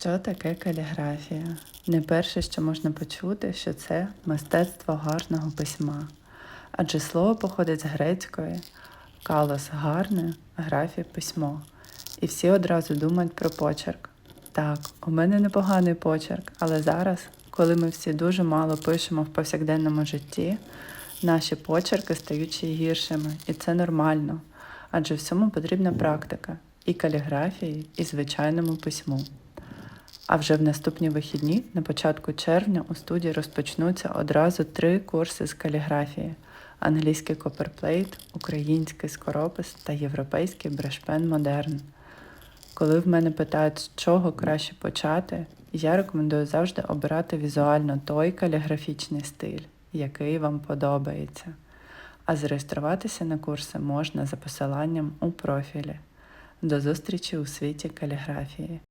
Що таке каліграфія? Не перше, що можна почути, що це мистецтво гарного письма. Адже слово походить з грецької калос гарне, графі письмо. І всі одразу думають про почерк. Так, у мене непоганий почерк, але зараз, коли ми всі дуже мало пишемо в повсякденному житті, наші почерки стають ще гіршими, і це нормально. Адже всьому потрібна практика і каліграфії, і звичайному письму. А вже в наступні вихідні, на початку червня, у студії розпочнуться одразу три курси з каліграфії: англійський коперплейт, український скоропис та європейський брешпен модерн. Коли в мене питають, з чого краще почати, я рекомендую завжди обирати візуально той каліграфічний стиль, який вам подобається. А зареєструватися на курси можна за посиланням у профілі. До зустрічі у світі каліграфії.